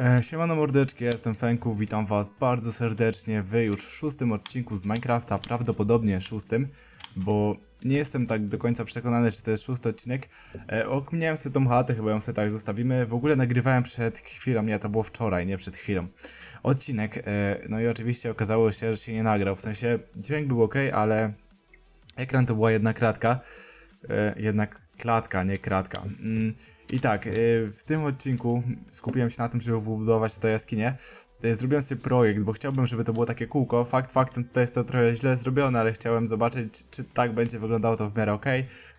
E, Siemano mordeczki, jestem Fenku, witam was bardzo serdecznie w już szóstym odcinku z Minecrafta, prawdopodobnie szóstym, bo nie jestem tak do końca przekonany, czy to jest szósty odcinek. E, okminiałem sobie tą chatę, chyba ją sobie tak zostawimy. W ogóle nagrywałem przed chwilą, nie, to było wczoraj, nie przed chwilą. Odcinek, e, no i oczywiście okazało się, że się nie nagrał, w sensie dźwięk był ok, ale ekran to była jedna kratka. E, jednak klatka, nie kratka. Mm, I tak, e, w tym odcinku skupiłem się na tym, żeby wybudować tę jaskinię. E, Zrobiłem sobie projekt, bo chciałbym, żeby to było takie kółko. Fakt faktem tutaj jest to trochę źle zrobione, ale chciałem zobaczyć, czy, tak będzie wyglądało to w miarę ok.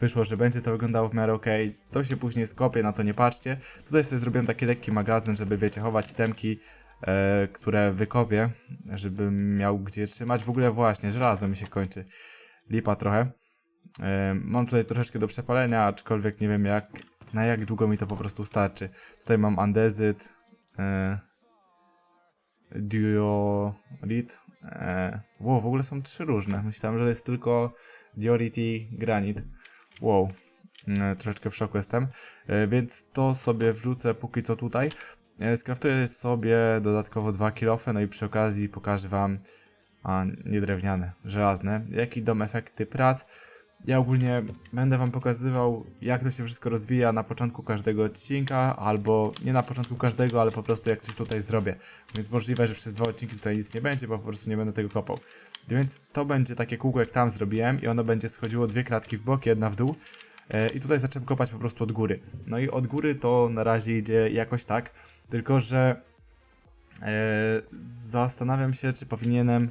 Wyszło, że będzie to wyglądało w miarę ok. To się później skopię, na to nie patrzcie. Tutaj sobie zrobiłem taki lekki magazyn, żeby wiecie, chować itemki, e, które wykopię, żebym miał gdzie trzymać. W ogóle właśnie, żelazo mi się kończy. Lipa trochę. E, Mam tutaj troszeczkę do przepalenia, aczkolwiek nie wiem jak, na jak długo mi to po prostu starczy. Tutaj mam andezyt, e, diorit. E, wow, w ogóle są trzy różne. Myślałem, że jest tylko diorit i granit. Wow, e, troszeczkę w szoku jestem. E, więc to sobie wrzucę póki co tutaj. E, skraftuję sobie dodatkowo dwa kilofy, no i przy okazji pokażę wam, a nie drewniane, żelazne, jak idą efekty prac. Ja ogólnie będę wam pokazywał, jak to się wszystko rozwija na początku każdego odcinka, albo nie na początku każdego, ale po prostu jak coś tutaj zrobię. Więc możliwe, że przez dwa odcinki tutaj nic nie będzie, bo po prostu nie będę tego kopał. Więc to będzie takie kółko, jak tam zrobiłem, i ono będzie schodziło dwie kratki w bok, jedna w dół. E, I tutaj zacząłem kopać po prostu od góry. No i od góry to na razie idzie jakoś tak, tylko że e, zastanawiam się, czy powinienem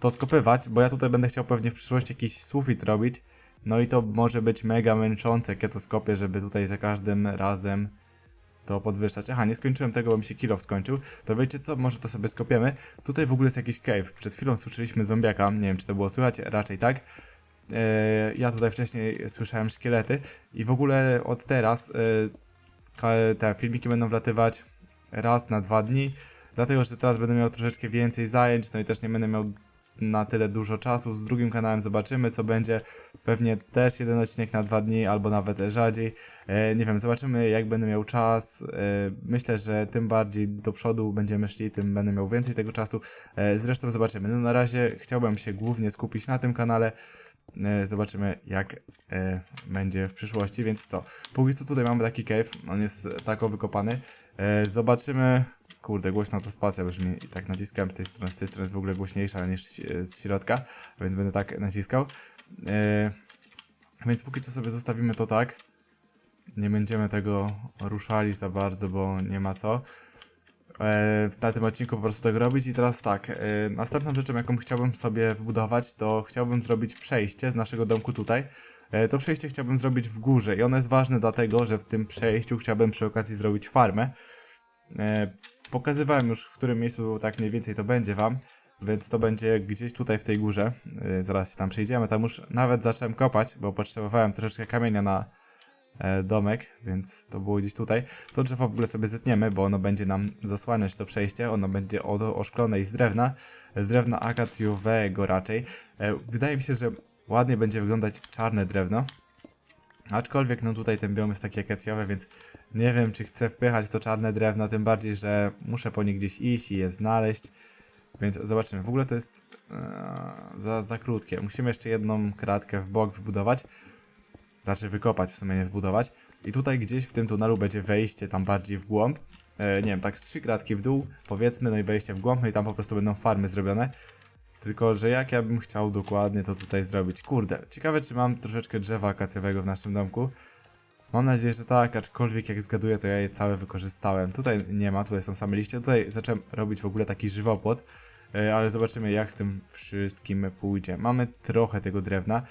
to skopywać, bo ja tutaj będę chciał pewnie w przyszłości jakiś sufit robić. No i to może być mega męczące, jak ja to skopię, żeby tutaj za każdym razem to podwyższać. Aha, nie skończyłem tego, bo mi się kilo skończył. To wiecie co, może to sobie skopiemy. Tutaj w ogóle jest jakiś cave. Przed chwilą słyszeliśmy zombiaka, nie wiem czy to było słychać, raczej tak. Eee, ja tutaj wcześniej słyszałem szkielety i w ogóle od teraz ka- te filmiki będą wlatywać raz na dwa dni, dlatego że teraz będę miał troszeczkę więcej zajęć, no i też nie będę miał na tyle dużo czasu. Z drugim kanałem zobaczymy, co będzie. Pewnie też jeden odcinek na dwa dni, albo nawet rzadziej. E, nie wiem, zobaczymy, jak będę miał czas. E, myślę, że tym bardziej do przodu będziemy szli, tym będę miał więcej tego czasu. E, zresztą zobaczymy. No na razie chciałbym się głównie skupić na tym kanale. Zobaczymy, jak będzie w przyszłości, więc co? Póki co tutaj mamy taki cave, on jest tako wykopany. Zobaczymy. Kurde, głośno to spacja brzmi i tak naciskałem z tej strony, z tej strony jest w ogóle głośniejsza niż e, z środka, więc będę tak naciskał. E, więc póki co sobie zostawimy to tak. Nie będziemy tego ruszali za bardzo, bo nie ma co. E, na tym odcinku po prostu tego robić i teraz tak, e, następną rzeczą jaką chciałbym sobie wybudować to chciałbym zrobić przejście z naszego domku tutaj. To przejście chciałbym zrobić w górze i ono jest ważne dlatego, że w tym przejściu chciałbym przy okazji zrobić farmę. Pokazywałem już w którym miejscu tak mniej więcej to będzie wam, więc to będzie gdzieś tutaj w tej górze. E, zaraz się tam przejdziemy, tam już nawet zacząłem kopać, bo potrzebowałem troszeczkę kamienia na e, domek, więc to było gdzieś tutaj. To drzewo w ogóle sobie zetniemy, bo ono będzie nam zasłaniać to przejście. Ono będzie oszklone i z drewna, z drewna akacjowego raczej. E, wydaje mi się, że ładnie będzie wyglądać czarne drewno. Aczkolwiek no tutaj ten biom jest taki akacjowy, więc nie wiem czy chcę wpychać to czarne drewno, tym bardziej, że muszę po nie gdzieś iść i je znaleźć. Więc zobaczymy. W ogóle to jest e, za, za krótkie. Musimy jeszcze jedną kratkę w bok wybudować. Znaczy wykopać, w sumie nie wbudować. I tutaj gdzieś w tym tunelu będzie wejście tam bardziej w głąb. E, nie wiem, tak z trzy kratki w dół, powiedzmy, no i wejście w głąb, no i tam po prostu będą farmy zrobione. Tylko, że jak ja bym chciał dokładnie to tutaj zrobić. Kurde, ciekawe czy mam troszeczkę drzewa akacjowego w naszym domku. Mam nadzieję, że tak, aczkolwiek jak zgaduję, to ja je całe wykorzystałem. Tutaj nie ma, tutaj są same liście. Tutaj zacząłem robić w ogóle taki żywopłot, e, ale zobaczymy jak z tym wszystkim pójdzie. Mamy trochę tego drewna.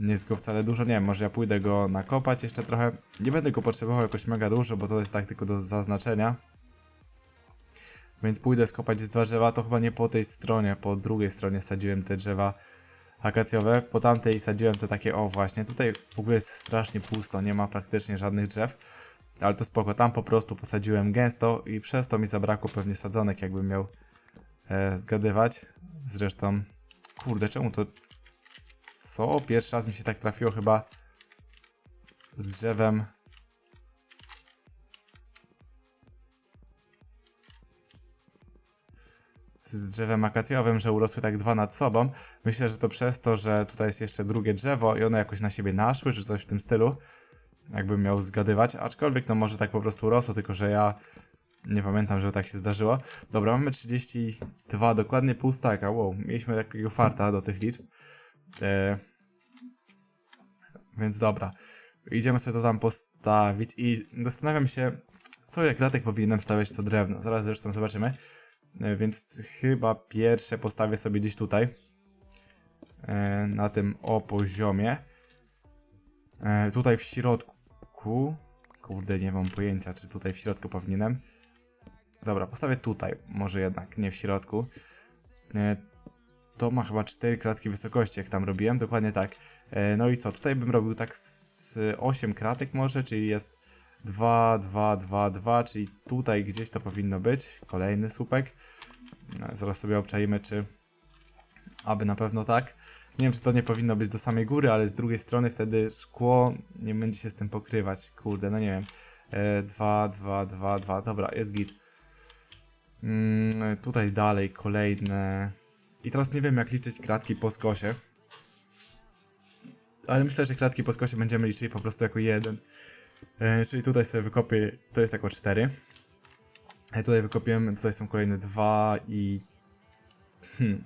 Nie jest go wcale dużo, nie wiem, może ja pójdę go nakopać jeszcze trochę. Nie będę go potrzebował jakoś mega dużo, bo to jest tak tylko do zaznaczenia. Więc pójdę skopać z dwa drzewa, to chyba nie po tej stronie, po drugiej stronie sadziłem te drzewa akacjowe, po tamtej sadziłem te takie, o właśnie, tutaj w ogóle jest strasznie pusto, nie ma praktycznie żadnych drzew, ale to spoko, tam po prostu posadziłem gęsto i przez to mi zabrakło pewnie sadzonek, jakbym miał e, zgadywać. Zresztą, kurde, czemu to... Co? Pierwszy raz mi się tak trafiło chyba z drzewem z drzewem akacjowym, że urosły tak dwa nad sobą. Myślę, że to przez to, że tutaj jest jeszcze drugie drzewo i one jakoś na siebie naszły, czy coś w tym stylu. Jakbym miał zgadywać, aczkolwiek no może tak po prostu rosło, tylko że ja nie pamiętam, że tak się zdarzyło. Dobra, mamy 32, dokładnie pół staka, wow, mieliśmy takiego farta do tych liczb. E, więc dobra, idziemy sobie to tam postawić i zastanawiam się, co ile kratek powinienem stawiać to drewno. Zaraz zresztą zobaczymy. E, Więc chyba pierwsze postawię sobie gdzieś tutaj. E, Na tym o poziomie. E, Tutaj w środku. Kurde, nie mam pojęcia, czy tutaj w środku powinienem. Dobra, postawię tutaj. Może jednak nie w środku. To ma chyba 4 kratki wysokości, jak tam robiłem. Dokładnie tak. No i co? Tutaj bym robił tak z 8 kratek może, czyli jest 2, 2, 2, 2, czyli tutaj gdzieś to powinno być. Kolejny słupek. Zaraz sobie obczajmy, czy aby na pewno tak. Nie wiem, czy to nie powinno być do samej góry, ale z drugiej strony wtedy szkło nie będzie się z tym pokrywać. Kurde, no nie wiem. 2, 2, 2, 2. Dobra, jest git. Mm, tutaj dalej kolejne. I teraz nie wiem, jak liczyć kratki po skosie. Ale myślę, że kratki po skosie będziemy liczyli po prostu jako jeden. E, czyli tutaj sobie wykopię, to jest jako 4. E, tutaj wykopiemy, tutaj są kolejne dwa i... Hmm.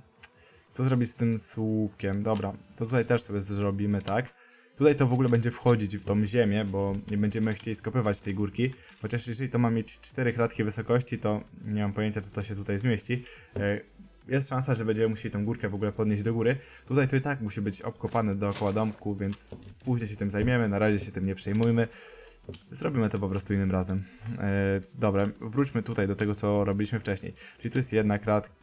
Co zrobić z tym słupkiem? Dobra, to tutaj też sobie zrobimy tak. Tutaj to w ogóle będzie wchodzić w tą ziemię, bo nie będziemy chcieli skopywać tej górki. Chociaż jeżeli to ma mieć 4 kratki wysokości, to nie mam pojęcia, czy to się tutaj zmieści. E, Jest szansa, że będziemy musieli tą górkę w ogóle podnieść do góry. Tutaj to i tak musi być obkopane dookoła domku, więc później się tym zajmiemy, na razie się tym nie przejmujmy. Zrobimy to po prostu innym razem. E, dobra, wróćmy tutaj do tego, co robiliśmy wcześniej. Czyli tu jest jedna kratka,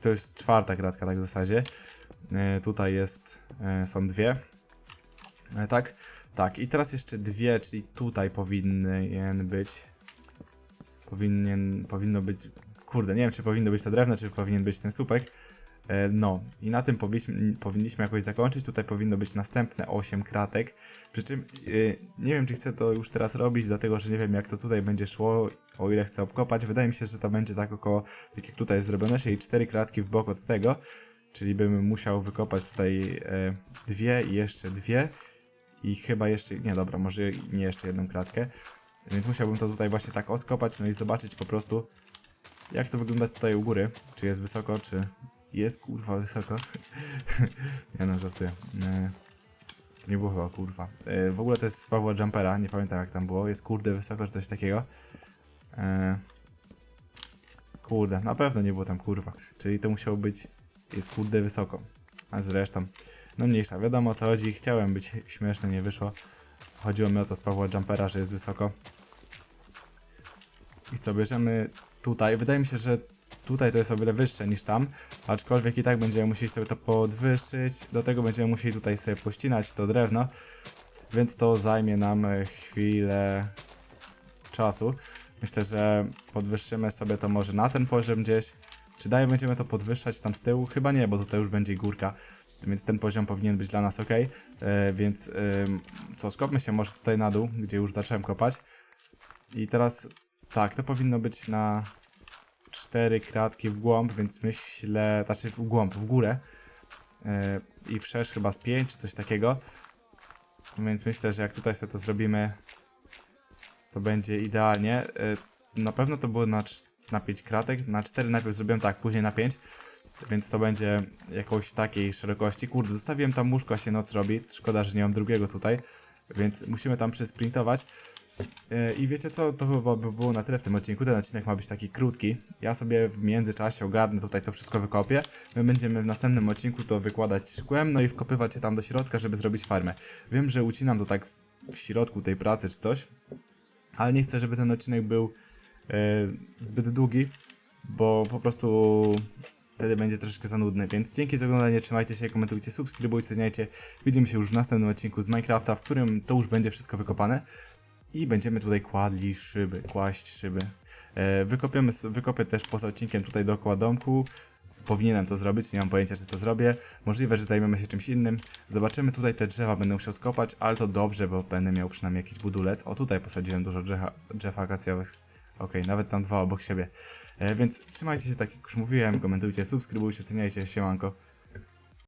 to jest czwarta kratka tak w zasadzie. E, tutaj jest, e, są dwie. E, tak? Tak, i teraz jeszcze dwie, czyli tutaj powinien być. Powinien, powinno być. Kurde, nie wiem, czy powinno być to drewno, czy powinien być ten słupek. E, No, i na tym powinniśmy, jakoś zakończyć. Tutaj powinno być następne 8 kratek. Przy czym y, nie wiem, czy chcę to już teraz robić, dlatego że nie wiem, jak to tutaj będzie szło, o ile chcę obkopać. Wydaje mi się, że to będzie tak około, tak jak tutaj jest zrobione, czyli 4 kratki w bok od tego. Czyli bym musiał wykopać tutaj e, dwie i jeszcze dwie. I chyba jeszcze, nie dobra, może nie jeszcze jedną kratkę. Więc musiałbym to tutaj właśnie tak oskopać, no i zobaczyć po prostu, jak to wygląda tutaj u góry. Czy jest wysoko, czy jest kurwa wysoko. nie no, żartuję. E, To nie było chyba kurwa. E, W ogóle to jest z Pawła Jumpera, nie pamiętam jak tam było. Jest kurde wysoko, czy coś takiego. E, Kurde, na pewno nie było tam kurwa. Czyli to musiało być, jest kurde wysoko. A zresztą, no mniejsza, wiadomo o co chodzi. Chciałem być śmieszny, nie wyszło. Chodziło mi o to z Pawła Jumpera, że jest wysoko. I co, bierzemy tutaj. Wydaje mi się, że tutaj to jest o wiele wyższe niż tam, aczkolwiek i tak będziemy musieli sobie to podwyższyć. Do tego będziemy musieli tutaj sobie pościnać to drewno, więc to zajmie nam e, chwilę czasu. Myślę, że podwyższymy sobie to może na ten poziom gdzieś. Czy dalej będziemy to podwyższać tam z tyłu? Chyba nie, bo tutaj już będzie górka. Więc ten poziom powinien być dla nas ok. E, więc co, skopmy się może tutaj na dół, gdzie już zacząłem kopać. I teraz tak, to powinno być na cztery kratki w głąb, więc myślę, znaczy w głąb, w górę. E, I wszerz chyba z 5 czy coś takiego. Więc myślę, że jak tutaj sobie to zrobimy, to będzie idealnie. E, Na pewno to było na, na 5 kratek. Na 4 najpierw zrobiłem tak, później na 5. Więc to będzie jakoś takiej szerokości. Kurde, zostawiłem tam łóżko, a się noc robi. Szkoda, że nie mam drugiego tutaj. Więc musimy tam przysprintować. E, I wiecie co, to chyba by było na tyle w tym odcinku. Ten odcinek ma być taki krótki. Ja sobie w międzyczasie ogarnę tutaj to wszystko wykopię. My będziemy w następnym odcinku to wykładać szkłem, no i wkopywać się tam do środka, żeby zrobić farmę. Wiem, że ucinam to tak w, środku tej pracy czy coś, ale nie chcę, żeby ten odcinek był e, zbyt długi, bo po prostu wtedy będzie troszeczkę za nudny. Więc dzięki za oglądanie, trzymajcie się, komentujcie, subskrybujcie, oceniajcie. Widzimy się już w następnym odcinku z Minecrafta, w którym to już będzie wszystko wykopane. I będziemy tutaj kładli szyby, kłaść szyby. E, wykopiemy, wykopię też poza odcinkiem tutaj dookoła domku. Powinienem to zrobić, nie mam pojęcia czy to zrobię. Możliwe, że zajmiemy się czymś innym. Zobaczymy tutaj te drzewa, będę musiał skopać, ale to dobrze, bo będę miał przynajmniej jakiś budulec. O, tutaj posadziłem dużo drzewa, drzew akacjowych. Okej, nawet tam dwa obok siebie. E, więc trzymajcie się tak jak już mówiłem, komentujcie, subskrybujcie, oceniajcie, siemanko.